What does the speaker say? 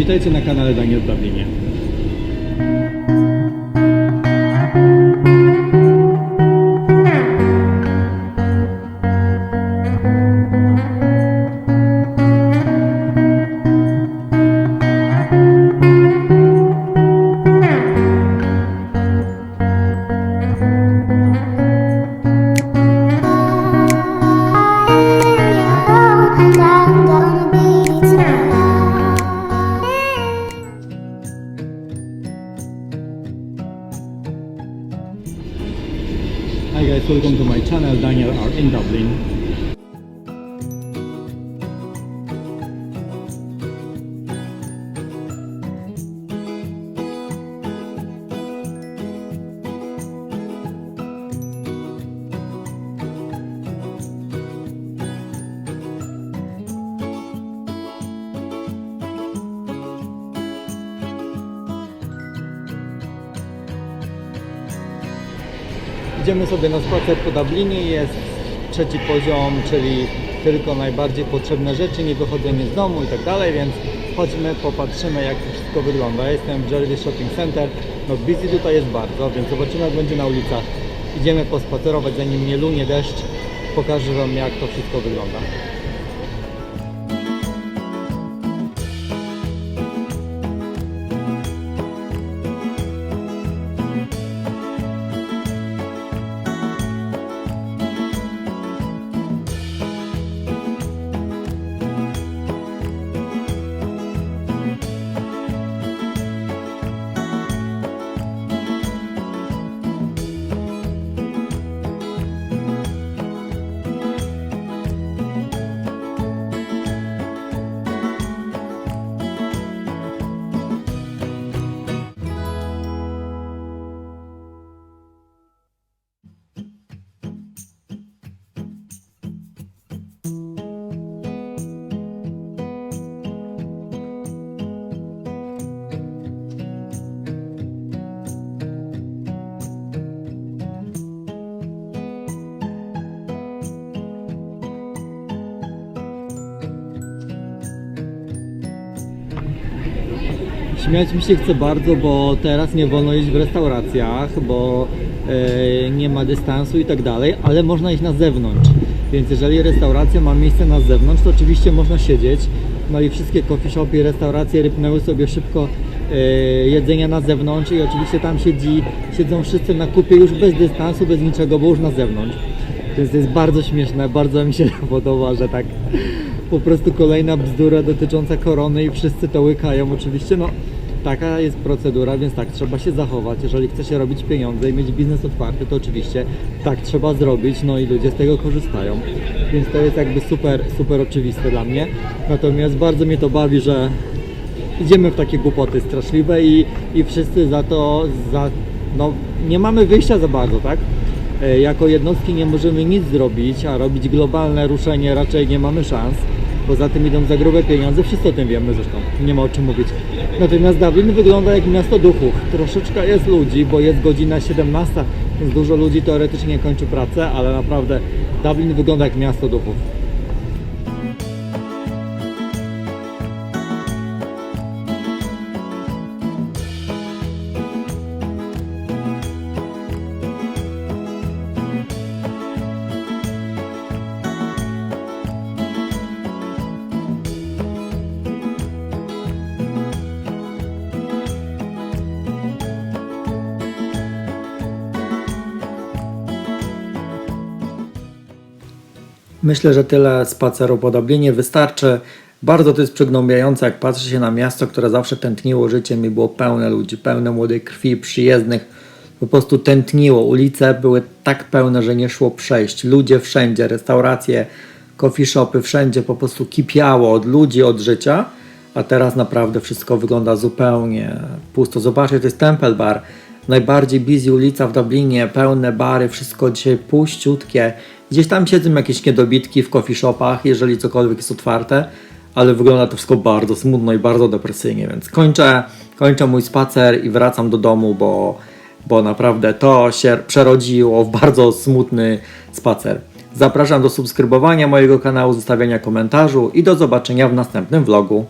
Witajcie na kanale Daniel Dublinie. Welcome to my channel Daniel are in Dublin. Idziemy sobie na spacer po Dublinie, jest trzeci poziom, czyli tylko najbardziej potrzebne rzeczy, nie wychodzenie z domu i tak dalej, więc chodźmy, popatrzymy jak to wszystko wygląda. Ja jestem w Jarvis Shopping Center, no busy tutaj jest bardzo, więc zobaczymy jak będzie na ulicach. Idziemy pospacerować zanim nie lunie deszcz, pokażę Wam jak to wszystko wygląda. Śmiać mi się chce bardzo, bo teraz nie wolno iść w restauracjach, bo e, nie ma dystansu i tak dalej, ale można iść na zewnątrz. Więc jeżeli restauracja ma miejsce na zewnątrz, to oczywiście można siedzieć. No i wszystkie coffee shopy restauracje rypnęły sobie szybko e, jedzenia na zewnątrz i oczywiście tam siedzi, siedzą wszyscy na kupie już bez dystansu, bez niczego, bo już na zewnątrz. Więc to jest bardzo śmieszne, bardzo mi się podoba, że tak po prostu kolejna bzdura dotycząca korony i wszyscy to łykają. Oczywiście, no taka jest procedura, więc tak trzeba się zachować. Jeżeli chce się robić pieniądze i mieć biznes otwarty, to oczywiście tak trzeba zrobić, no i ludzie z tego korzystają. Więc to jest jakby super, super oczywiste dla mnie. Natomiast bardzo mnie to bawi, że idziemy w takie głupoty straszliwe i, i wszyscy za to, za, no nie mamy wyjścia za bardzo, tak? E, Jako jednostki nie możemy nic zrobić, a robić globalne ruszenie raczej nie mamy szans. Poza tym idą za grube pieniądze, wszyscy o tym wiemy zresztą, nie ma o czym mówić. Natomiast Dublin wygląda jak miasto duchów. Troszeczkę jest ludzi, bo jest godzina 17, więc dużo ludzi teoretycznie kończy pracę, ale naprawdę Dublin wygląda jak miasto duchów. Myślę, że tyle spaceru po Dublinie wystarczy. Bardzo to jest przygnębiające, jak patrzy się na miasto, które zawsze tętniło życiem i było pełne ludzi, pełne młodej krwi, przyjezdnych. Po prostu tętniło. Ulice były tak pełne, że nie szło przejść. Ludzie wszędzie, restauracje, coffee shopy, wszędzie po prostu kipiało od ludzi, od życia. A teraz naprawdę wszystko wygląda zupełnie pusto. Zobaczcie, to jest Temple Bar. Najbardziej busy ulica w Dublinie, pełne bary, wszystko dzisiaj puściutkie. Gdzieś tam siedzą jakieś niedobitki w coffee shopach, jeżeli cokolwiek jest otwarte, ale wygląda to wszystko bardzo smutno i bardzo depresyjnie, więc kończę, kończę mój spacer i wracam do domu, bo, bo naprawdę to się przerodziło w bardzo smutny spacer. Zapraszam do subskrybowania mojego kanału, zostawiania komentarzu i do zobaczenia w następnym vlogu.